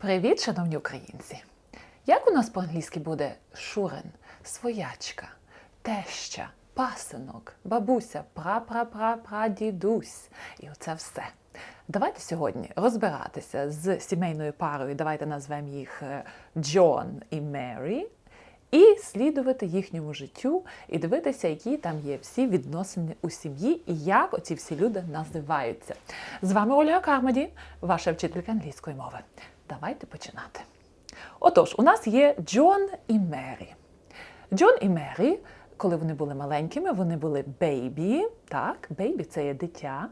Привіт, шановні українці! Як у нас по-англійськи буде шурин, своячка, теща, пасинок, бабуся, пра-пра-пра-прадідусь і оце все. Давайте сьогодні розбиратися з сімейною парою. Давайте назвемо їх е, Джон і Мері. І слідувати їхньому життю і дивитися, які там є всі відносини у сім'ї і як оці всі люди називаються. З вами Ольга Кармаді, ваша вчителька англійської мови. Давайте починати. Отож, у нас є Джон і Мері. Джон і Мері, коли вони були маленькими, вони були бейбі. Так, бейбі це є дитя.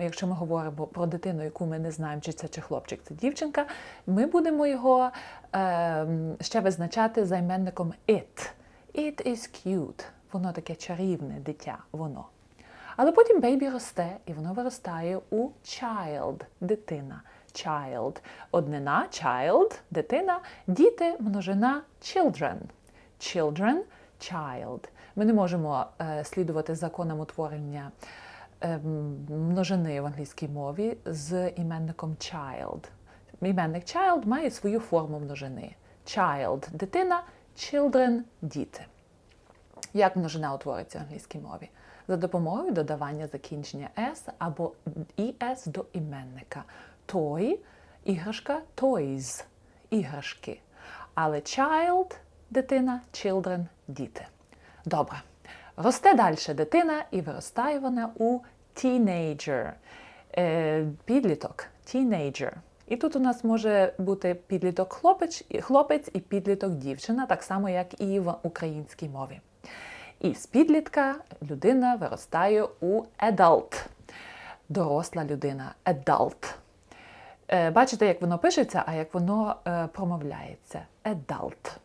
Якщо ми говоримо про дитину, яку ми не знаємо, чи це чи хлопчик, це дівчинка, ми будемо його е, ще визначати займенником it. It is cute. Воно таке чарівне дитя, воно. Але потім бейбі росте, і воно виростає у child, дитина. Child. Однина child, дитина, діти, множина children. Children, child. Ми не можемо е, слідувати законам утворення е, множини в англійській мові з іменником child. Іменник child має свою форму множини. Child – дитина, children – діти. Як множина утвориться в англійській мові? За допомогою додавання закінчення s або es до іменника. Той іграшка toys іграшки. Але child дитина, children діти. Добре. Росте далі дитина і виростає вона у teenager. Е, підліток, teenager. І тут у нас може бути підліток хлопець, хлопець і підліток дівчина, так само, як і в українській мові. І з підлітка людина виростає у adult. Доросла людина, adult. Е, Бачите, як воно пишеться, а як воно е, промовляється. Adult.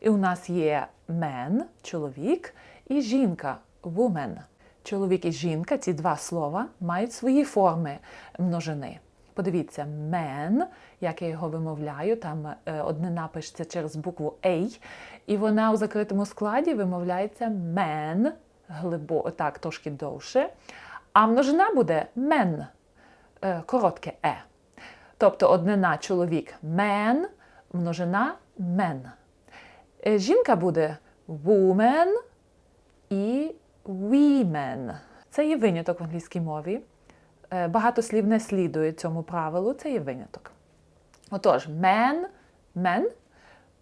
І у нас є man, чоловік, і жінка, woman. Чоловік і жінка, ці два слова, мають свої форми множини. Подивіться, man, як я його вимовляю, там е, однина пишеться через букву A, і вона у закритому складі вимовляється man, глибо, так, трошки довше. А множина буде men, коротке е. Тобто однина чоловік man, множина men. Е, Жінка буде woman і women. Це є виняток в англійській мові. Е, Багато слів не слідує цьому правилу, це є виняток. Отож, man, men,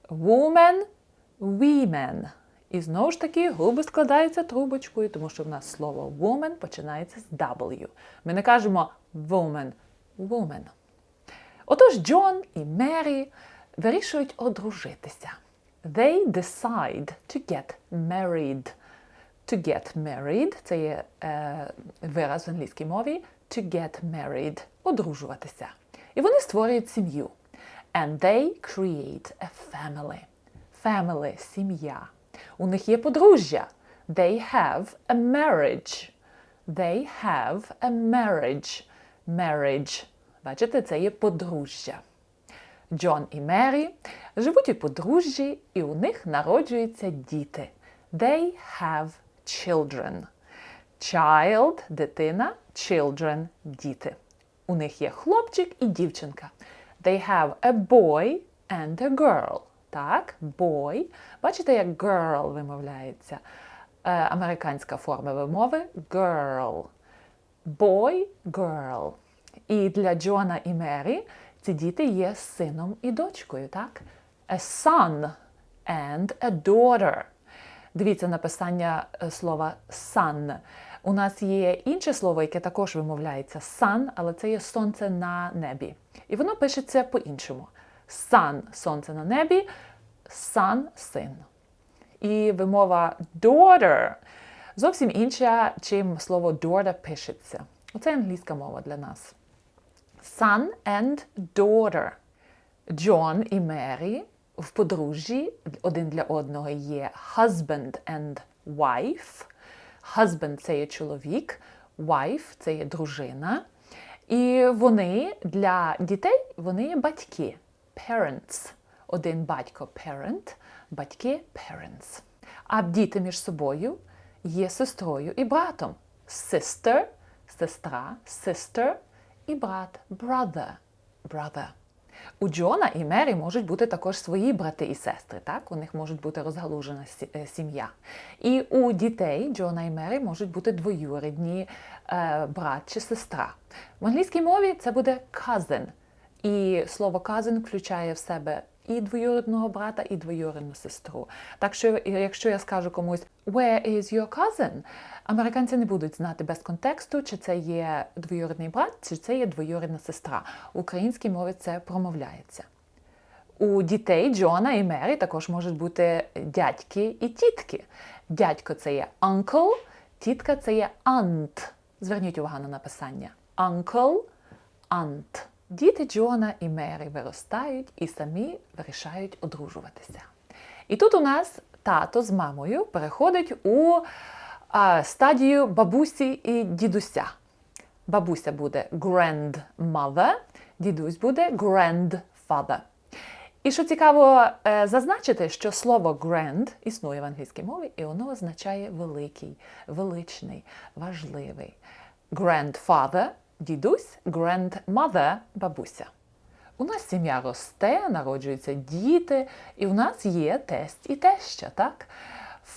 woman, women. І знову ж таки губи складаються трубочкою, тому що в нас слово woman починається з W. Ми не кажемо woman, woman. Отож, Джон і Мері вирішують одружитися. They decide to get married. To get married – це є е, вираз в англійській мові. To get married – одружуватися. І вони створюють сім'ю. And they create a family. Family – сім'я. У них є подружжя. They have a marriage. They have a marriage. Marriage. Бачите, це є подружжя. Джон і Мері живуть у подружжі, і у них народжуються діти. They have children. Child – дитина, children – діти. У них є хлопчик і дівчинка. They have a boy and a girl. Так, boy. Бачите, як girl вимовляється. Е, американська форма вимови girl. Boy, girl. І для Джона і Мері ці діти є сином і дочкою, так? A son and a daughter. Дивіться написання е, слова sun. У нас є інше слово, яке також вимовляється sun, але це є сонце на небі. І воно пишеться по-іншому. Sun – сонце на небі, sun – син. І вимова daughter зовсім інша, чим слово daughter пишеться. Оце англійська мова для нас. Son and daughter. Джон і Мері в подружжі один для одного є husband and wife. Husband – це є чоловік, wife – це є дружина. І вони для дітей вони є батьки. Parents. Один батько parent, батьки parents. А діти між собою є сестрою і братом. Sister – сестра, sister і брат brother. brother. У Джона і Мері можуть бути також свої брати і сестри, так? У них можуть бути розгалужена е, сім'я. І у дітей Джона і Мері можуть бути двоюрідні е, брат чи сестра. В англійській мові це буде cousin. І слово cousin включає в себе і двоюрідного брата, і двоюрідну сестру. Так що, якщо я скажу комусь Where is your cousin? Американці не будуть знати без контексту, чи це є двоюрідний брат, чи це є двоюрідна сестра. В українській мові це промовляється. У дітей Джона і Мері також можуть бути дядьки і тітки. Дядько це є uncle, тітка це є aunt. Зверніть увагу на написання. Uncle, aunt. Діти Джона і Мері виростають і самі вирішають одружуватися. І тут у нас тато з мамою переходить у а, стадію бабусі і дідуся. Бабуся буде grandmother, дідусь буде grandfather. І що цікаво е, зазначити, що слово grand існує в англійській мові, і воно означає великий, величний, важливий. Grandfather дідусь, grandmother бабуся. У нас сім'я росте, народжуються діти, і в нас є тесть і теща, так?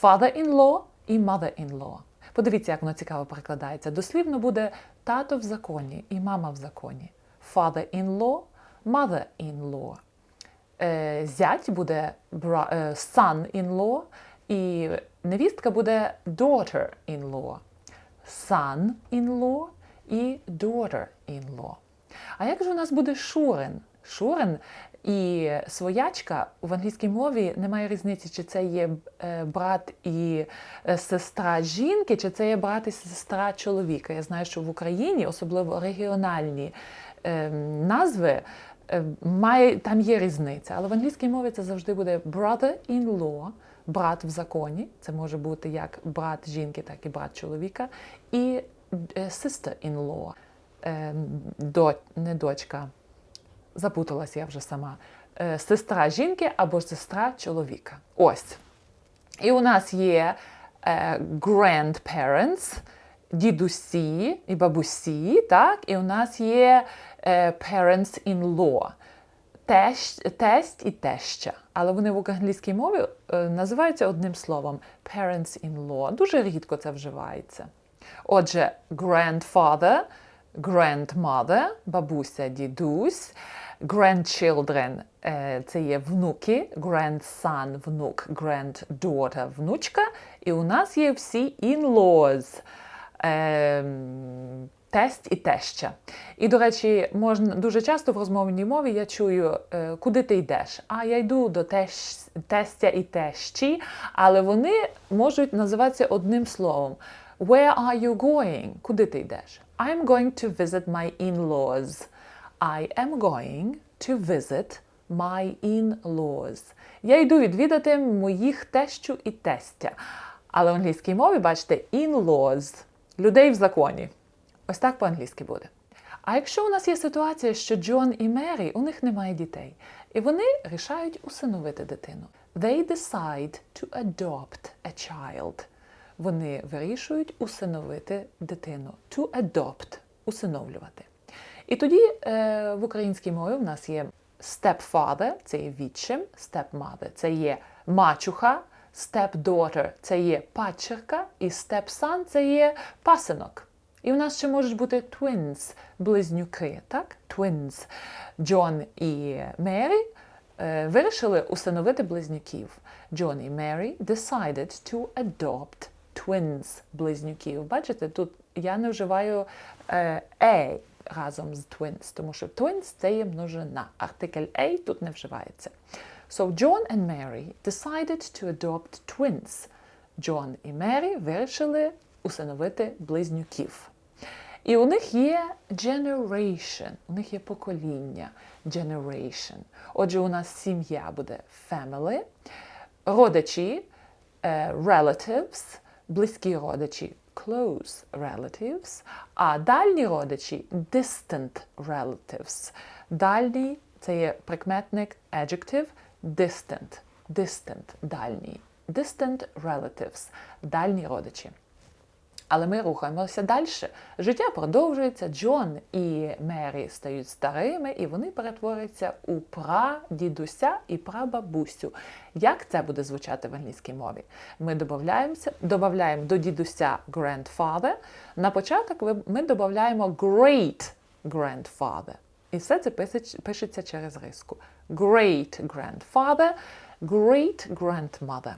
Father-in-law і mother-in-law. Подивіться, як воно цікаво перекладається. Дослівно буде тато в законі і мама в законі. Father-in-law, mother-in-law. Е, Зять буде е, son-in-law, і невістка буде daughter-in-law. Son-in-law і daughter-in-law. А як же у нас буде шурин? Шурин і своячка в англійській мові немає різниці, чи це є е, брат і е, сестра жінки, чи це є брат і сестра чоловіка. Я знаю, що в Україні, особливо регіональні е, назви, має, там є різниця. Але в англійській мові це завжди буде brother-in-law, брат в законі. Це може бути як брат жінки, так і брат чоловіка, і sister-in-law е, до, не дочка, запуталась я вже сама, е, сестра жінки або сестра чоловіка. Ось. І у нас є е, grandparents, дідусі і бабусі, так? і у нас є е, parents-in-law. Тесть, і теща. Але вони в англійській мові е, називаються одним словом parents-in-law. Дуже рідко це вживається. Отже, grandfather, grandmother, бабуся, дідусь, grandchildren е, це є внуки, grandson – внук, granddaughter – внучка. І у нас є всі in-laws. Ем, Тесть і теща. І, до речі, можна дуже часто в розмовній мові я чую, е, куди ти йдеш. А я йду до тещ, тестя і тещі, але вони можуть називатися одним словом. Where are you going? Куди ти йдеш? I'm going to visit my in-laws. I am going to visit my in-laws. Я йду відвідати моїх тещу і тестя. Але в англійській мові, бачите, in-laws – людей в законі. Ось так по-англійськи буде. А якщо у нас є ситуація, що Джон і Мері, у них немає дітей, і вони рішають усиновити дитину. They decide to adopt a child. Вони вирішують усиновити дитину. To adopt – усиновлювати. І тоді е, в українській мові в нас є stepfather – це є відчим, stepmother – це є мачуха, stepdaughter – це є падчерка, і stepson – це є пасинок. І у нас ще можуть бути twins, близнюки, так? Twins. Джон і Мері е, вирішили усиновити близнюків. Джон і Мері decided to adopt twins, близнюків. Бачите, тут я не вживаю е, a разом з twins, тому що twins – це є множина. Артикль a тут не вживається. So John and Mary decided to adopt twins. Джон і Мері вирішили усиновити близнюків. І у них є generation, у них є покоління generation. Отже, у нас сім'я буде family, родичі е, relatives, близькі родичі close relatives, а дальні родичі distant relatives. Дальній це є прикметник adjective distant, distant, дальній. Distant relatives, дальні родичі. Але ми рухаємося далі. Життя продовжується. Джон і Мері стають старими, і вони перетворюються у прадідуся і прабабусю. Як це буде звучати в англійській мові? Ми додаємо до дідуся grandfather. На початок ми додаємо great grandfather. І все це пишеться через риску. Great grandfather, great grandmother.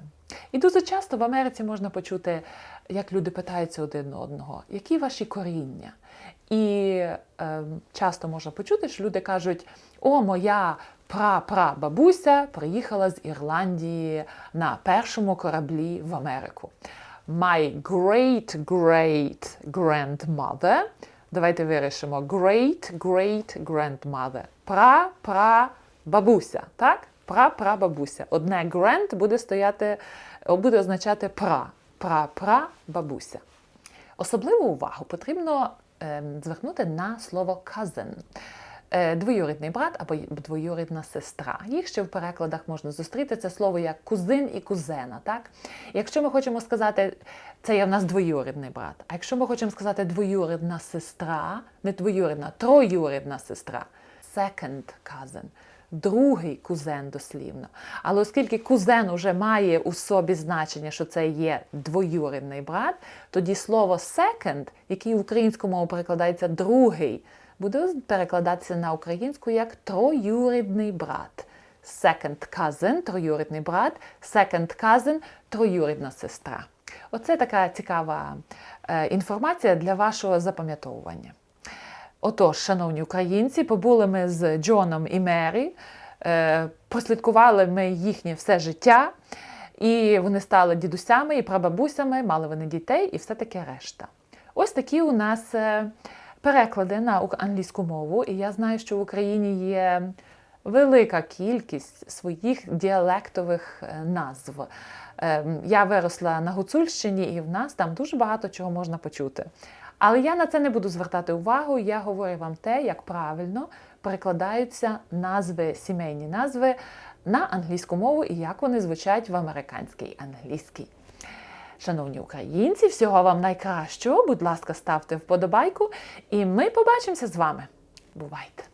І дуже часто в Америці можна почути, як люди питаються один одного, які ваші коріння. І е, часто можна почути, що люди кажуть: о, моя пра-пра-бабуся приїхала з Ірландії на першому кораблі в Америку. My great-great grandmother. Давайте вирішимо. Great-great-grandmother. Пра-пра-бабуся. Так? Пра-пра-бабуся. Одне grand буде стояти, буде означати пра. Пра-пра-бабуся. Особливу увагу потрібно ем, звернути на слово cousin. Е, Двоюрідний брат або двоюрідна сестра. Їх ще в перекладах можна зустріти це слово як кузин і кузена. Так? Якщо ми хочемо сказати, це є в нас двоюрідний брат. А якщо ми хочемо сказати двоюрідна сестра, не двоюрідна, троюрідна сестра, second cousin, другий кузен дослівно. Але оскільки кузен уже має у собі значення, що це є двоюрідний брат, тоді слово second, який в українську мову перекладається другий, буде перекладатися на українську як троюрідний брат. Second cousin, троюрідний брат, second cousin, троюрідна сестра. Оце така цікава е, інформація для вашого запам'ятовування. Отож, шановні українці, побули ми з Джоном і Мері, е, прослідкували ми їхнє все життя, і вони стали дідусями і прабабусями, мали вони дітей і все таке решта. Ось такі у нас е, переклади на англійську мову, і я знаю, що в Україні є велика кількість своїх діалектових е, назв. Ем, Я виросла на Гуцульщині, і в нас там дуже багато чого можна почути. Але я на це не буду звертати увагу. Я говорю вам те, як правильно перекладаються назви, сімейні назви на англійську мову і як вони звучать в американській англійській. Шановні українці, всього вам найкращого. Будь ласка, ставте вподобайку, і ми побачимося з вами. Бувайте!